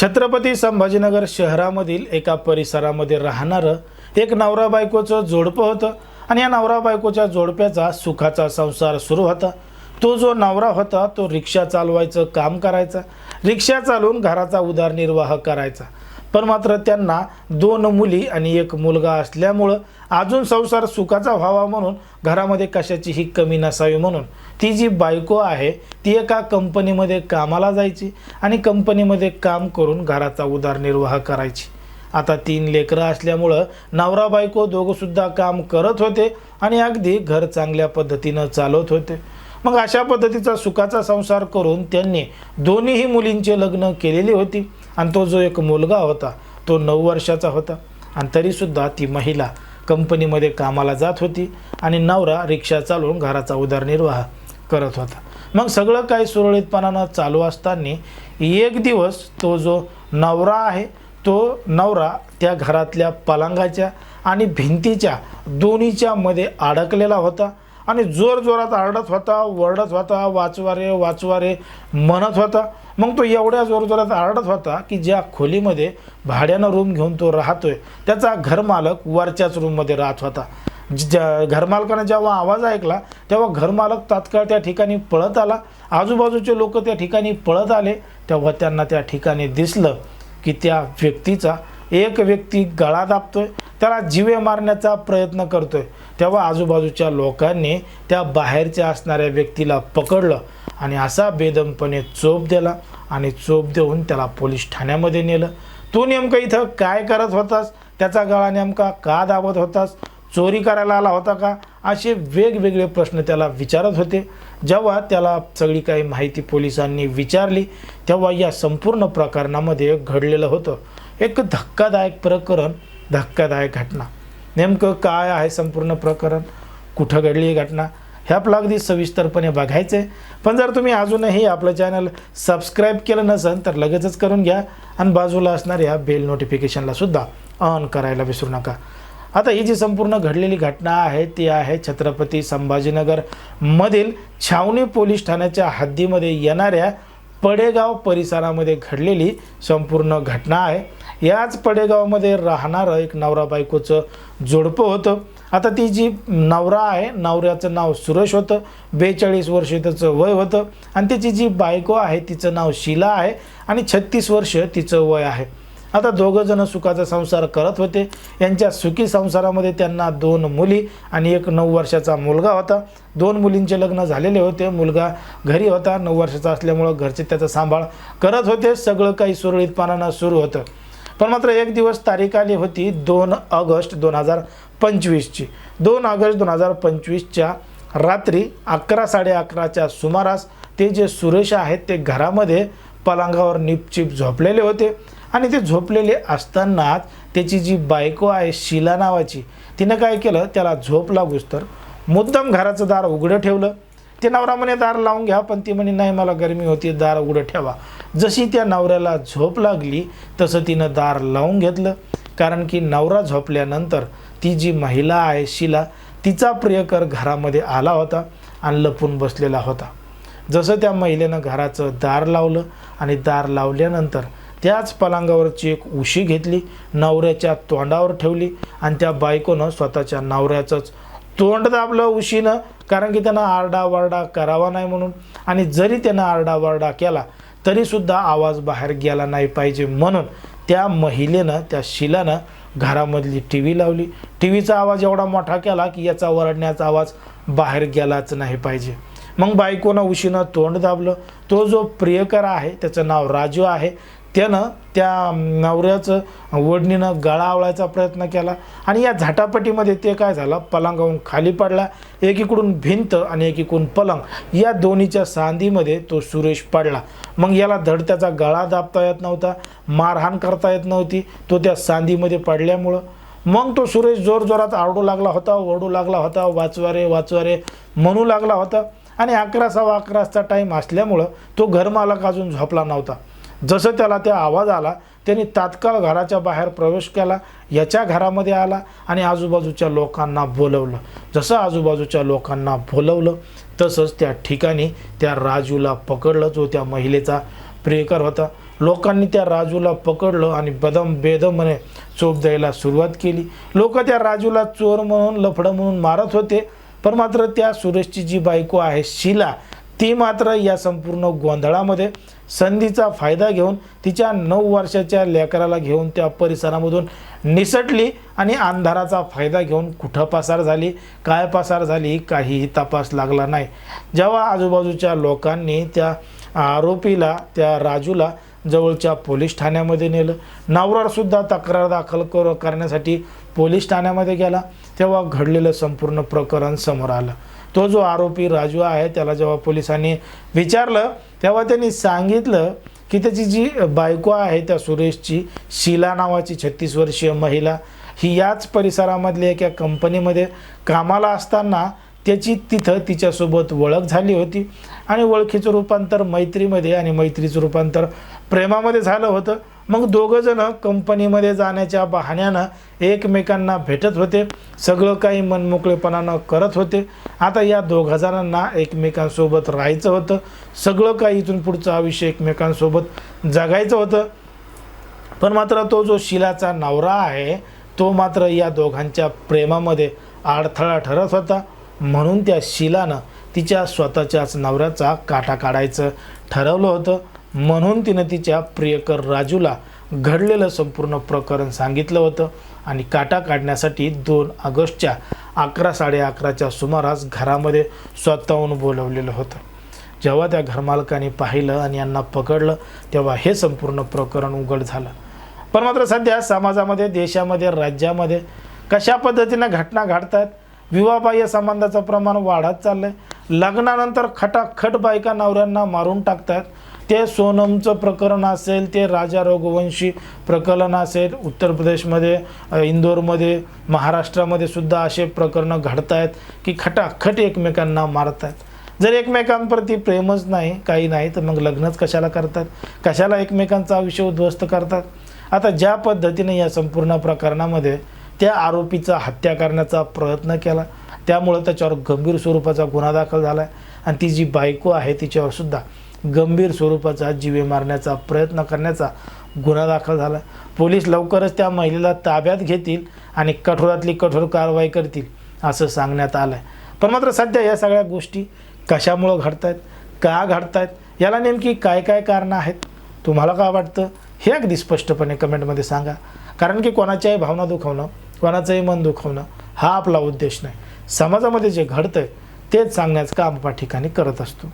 छत्रपती संभाजीनगर शहरामधील एका परिसरामध्ये राहणारं एक नवरा बायकोचं जोडपं होतं आणि या नवरा बायकोच्या जोडप्याचा सुखाचा संसार सुरू होता. तो जो नवरा होता तो रिक्षा चालवायचं काम करायचा. रिक्षा चालवून घराचा उदरनिर्वाह करायचा. पण मात्र त्यांना दोन मुली आणि एक मुलगा असल्यामुळं अजून संसार सुखाचा व्हावा म्हणून घरामध्ये कशाचीही कमी नसावी म्हणून. ती जी बायको आहे ती एका कंपनीमध्ये कामाला जायची आणि कंपनीमध्ये काम करून घराचा उदरनिर्वाह करायची. आता तीन लेकरं असल्यामुळं नवरा बायको दोघंसुद्धा काम करत होते आणि अगदी घर चांगल्या पद्धतीनं चालवत होते. मग अशा पद्धतीचा सुखाचा संसार करून त्यांनी दोन्हीही मुलींचे लग्न केलेली होती. आणि तो जो एक मुलगा होता तो नऊ वर्षाचा होता. आणि तरीसुद्धा ती महिला कंपनीमध्ये कामाला जात होती आणि नवरा रिक्षा चालवून घराचा उदरनिर्वाह करत होता. मग सगळं काही सुरळीतपणानं चालू असताना एक दिवस तो जो नवरा आहे तो नवरा त्या घरातल्या पलंगाच्या आणि भिंतीच्या दोन्हीच्या मध्ये अडकलेला होता आणि जोरजोरात आरडत होता वरडत होता वाचवारे वाचवारे म्हणत होता. मग तो एवढ्या जोरजोरात आरडत होता की ज्या खोलीमध्ये भाड्यानं रूम घेऊन तो राहतोय त्याचा घरमालक वरच्याच रूममध्ये राहत होता. ज्या घरमालकानं जेव्हा आवाज ऐकला तेव्हा घरमालक तात्काळ त्या ठिकाणी पळत आला. आजूबाजूचे लोक त्या ठिकाणी पळत आले तेव्हा त्यांना त्या ठिकाणी दिसलं की त्या व्यक्तीचा एक व्यक्ती गळा दाबतोय त्याला जिवे मारण्याचा प्रयत्न करतोय. तेव्हा आजूबाजूच्या लोकांनी त्या बाहेरच्या असणाऱ्या व्यक्तीला पकडलं आणि असा बेदमपणे चोप दिला आणि चोप देऊन त्याला पोलीस ठाण्यामध्ये नेलं. तू नेमकं इथं काय करत होतास? त्याचा गळा नेमका का दाबत होतास? चोरी करायला आला होता का? असे वेगवेगळे प्रश्न त्याला विचारत होते. जेव्हा त्याला सगळी काही माहिती पोलिसांनी विचारली तेव्हा या संपूर्ण प्रकरणामध्ये घडलेलं होतं. एक धक्कादायक प्रकरण धक्कादायक घटना. नेमकं काय आहे संपूर्ण प्रकरण? कुठं घडली ही घटना? हे आपलं अगदी सविस्तरपणे बघायचं. आहे पण जर तुम्ही अजूनही आपलं चॅनल सबस्क्राईब केलं नसेल तर लगेचच करून घ्या आणि बाजूला असणाऱ्या बेल नोटिफिकेशनला सुद्धा ऑन करायला विसरू नका. आता ही जी संपूर्ण घडलेली घटना आहे ती आहे छत्रपती संभाजीनगर मधील छावणी पोलीस ठाण्याच्या हद्दीमध्ये येणाऱ्या पडेगाव परिसरामध्ये घडलेली संपूर्ण घटना आहे. याच पडेगावमध्ये राहणारं एक नवरा बायकोचं जोडपं होतं. आता ती जी नवरा आहे नवऱ्याचं नाव सुरेश होतं. बेचाळीस वर्ष त्याचं वय होतं. आणि त्याची जी बायको आहे तिचं नाव शिला आहे. आणि छत्तीस वर्ष तिचं वय आहे. आता दोघं जण सुखाचा संसार करत होते. यांच्या सुखी संसारामध्ये त्यांना दोन मुली आणि एक नऊ वर्षाचा मुलगा होता. दोन मुलींचे लग्न झालेले होते. मुलगा घरी होता. नऊ वर्षाचा असल्यामुळं घरचे त्याचा सांभाळ करत होते. सगळं काही सुरळीतपणानं सुरू होतं. पण मात्र एक दिवस तारीख आली होती दोन ऑगस्ट दोन हजार पंचवीसची. दोन ऑगस्ट दोन हजार पंचवीसच्या रात्री अकरा साडे अकराच्या सुमारास ते जे सुरेश आहेत ते घरामध्ये पलंगावर निपचिप झोपलेले होते. आणि ते झोपलेले असतानाच त्याची जी बायको आहे शिला नावाची तिनं काय केलं? त्याला झोप लागूस तर मुद्दाम घराचं दार उघडं ठेवलं. ते नवरा म्हणे दार लावून घ्या. पण ती म्हणे नाही मला गरमी होती दार उघडं ठेवा. जशी त्या नवऱ्याला झोप लागली तसं तिनं दार लावून घेतलं. कारण की नवरा झोपल्यानंतर ती जी महिला आहे शिला तिचा प्रियकर घरामध्ये आला होता आणि लपून बसलेला होता. जसं त्या महिलेनं घराचं दार लावलं आणि दार लावल्यानंतर त्याच पलंगावरची एक उशी घेतली नवऱ्याच्या तोंडावर ठेवली आणि त्या बायकोनं स्वतःच्या नवऱ्याचंच तोंड दाबलं उशीनं. कारण की त्यांना आरडाओरडा करावा नाही म्हणून. आणि जरी त्यानं आरडाओरडा केला तरीसुद्धा आवाज बाहेर गेला नाही पाहिजे म्हणून त्या महिलेनं त्या शिलानं घरामधली टी व्ही लावली. टी व्हीचा आवाज एवढा मोठा केला की याचा वरडण्याचा आवाज बाहेर गेलाच नाही पाहिजे. मग बायकोनं उशीनं तोंड दाबलं. तो जो प्रियकर आहे त्याचं नाव राजू आहे त्यानं त्या नवऱ्याचं ओढणीनं गळा आवळायचा प्रयत्न केला. आणि या झटापटीमध्ये ते काय झालं? पलंगाहून खाली पडला. एकीकडून भिंत आणि एकीकडून पलंग. या दोन्हीच्या सांधीमध्ये तो सुरेश पडला. मग याला धड त्याचा गळा दाबता येत नव्हता. मारहाण करता येत नव्हती. तो त्या सांधीमध्ये पडल्यामुळं. मग तो सुरेश जोरजोरात आरडू लागला होता ओरडू लागला होता वाचवा रे वाचवा रे म्हणू लागला होता. आणि अकरा सव्वा अकराचा टाईम असल्यामुळं तो घरमालक अजून झोपला नव्हता. जसं त्याला त्या आवाज आला त्यांनी तात्काळ घराच्या बाहेर प्रवेश केला याच्या घरामध्ये आला आणि आजूबाजूच्या लोकांना बोलवलं. जसं आजूबाजूच्या लोकांना बोलवलं तसंच त्या ठिकाणी त्या राजूला पकडलं जो त्या महिलेचा प्रियकर होता. लोकांनी त्या राजूला पकडलं आणि बदम बेदमने चोप द्यायला सुरुवात केली. लोक त्या राजूला चोर म्हणून लफडं म्हणून मारत होते. पण मात्र त्या सुरेशची जी बायको आहे शिला ती मात्र या संपूर्ण गोंधळामध्ये संधीचा फायदा घेऊन तिच्या नऊ वर्षाच्या लेकराला घेऊन त्या परिसरामधून निसटली आणि अंधाराचा फायदा घेऊन कुठं पसार झाली काय पसार झाली काहीही तपास लागला नाही. जेव्हा आजूबाजूच्या लोकांनी त्या आरोपीला त्या राजूला जवळच्या पोलीस ठाण्यामध्ये नेलं नवरारसुद्धा तक्रार दाखल कर करण्यासाठी पोलीस ठाण्यामध्ये गेला तेव्हा घडलेलं संपूर्ण प्रकरण समोर आलं. तो जो आरोपी राजू आहे त्याला जेव्हा पोलिसांनी विचारलं तेव्हा त्यांनी सांगितलं की त्याची जी बायको आहे त्या सुरेशची शीला नावाची छत्तीस वर्षीय महिला ही याच परिसरामधल्या एका कंपनीमध्ये कामाला असताना त्याची तिथं तिच्यासोबत ओळख झाली होती. आणि ओळखीचं रूपांतर मैत्रीमध्ये आणि मैत्रीचं रूपांतर प्रेमामध्ये झालं होतं. मग दोघंजणं कंपनीमध्ये जाण्याच्या बहाण्यानं एकमेकांना भेटत होते. सगळं काही मनमोकळेपणानं करत होते. आता या दोघा जणांना एकमेकांसोबत राहायचं होतं. सगळं काही इथून पुढचं आयुष्य एकमेकांसोबत जगायचं होतं. पण मात्र तो जो शिलाचा नवरा आहे तो मात्र या दोघांच्या प्रेमामध्ये अडथळा ठरत होता. म्हणून त्या शिलानं तिच्या स्वतःच्याच नवऱ्याचा काटा काढायचं ठरवलं होतं. म्हणून तिनं तिच्या प्रियकर राजूला घडलेलं संपूर्ण प्रकरण सांगितलं होतं. आणि काटा काढण्यासाठी दोन ऑगस्टच्या अकरा साडे अकराच्या सुमारास घरामध्ये स्वतःहून बोलवलेलं होतं. जेव्हा त्या घरमालकाने पाहिलं आणि यांना पकडलं तेव्हा हे संपूर्ण प्रकरण उघड झालं. पण मात्र सध्या समाजामध्ये देशामध्ये राज्यामध्ये कशा पद्धतीनं घटना घडतात विवाहबाह्य संबंधाचं प्रमाण वाढत चाललं आहे लग्नानंतर खटाखट बायका नवऱ्यांना मारून टाकतात. ते सोनमचं प्रकरण असेल ते राजा रघुवंशी प्रकरण असेल उत्तर प्रदेशमध्ये इंदोरमध्ये महाराष्ट्रामध्ये सुद्धा असे प्रकरणं घडत आहेत की खटाखट एकमेकांना मारत आहेत जर एकमेकांप्रती प्रेमच नाही काही नाही तर मग लग्नच कशाला करतात? कशाला एकमेकांचा आयुष्य उद्ध्वस्त करतात? आता ज्या पद्धतीने या संपूर्ण प्रकरणामध्ये त्या आरोपीचा हत्या करण्याचा प्रयत्न केला. त्यामुळं त्याच्यावर गंभीर स्वरूपाचा गुन्हा दाखल झाला आहे आणि ती जी बायको आहे तिच्यावर सुद्धा गंभीर स्वरूपाचा जीवे मारण्याचा प्रयत्न करण्याचा गुन्हा दाखल झाला पोलीस लवकरच त्या महिलेला ताब्यात घेतील आणि कठोरातली कठोर कारवाई करतील असं सांगण्यात आलं आहे पण मात्र सध्या या सगळ्या गोष्टी कशामुळं घडत आहेत का घडत आहेत याला नेमकी काय काय कारणं आहेत तुम्हाला काय वाटतं हे अगदी स्पष्टपणे कमेंटमध्ये सांगा. कारण की कोणाच्याही भावना दुखवणं कोणाचंही मन दुखवणं हा आपला उद्देश नाही. समाजामध्ये जे घडतं आहे तेच सांगण्याचं काम आपण ठिकाणी करत असतो.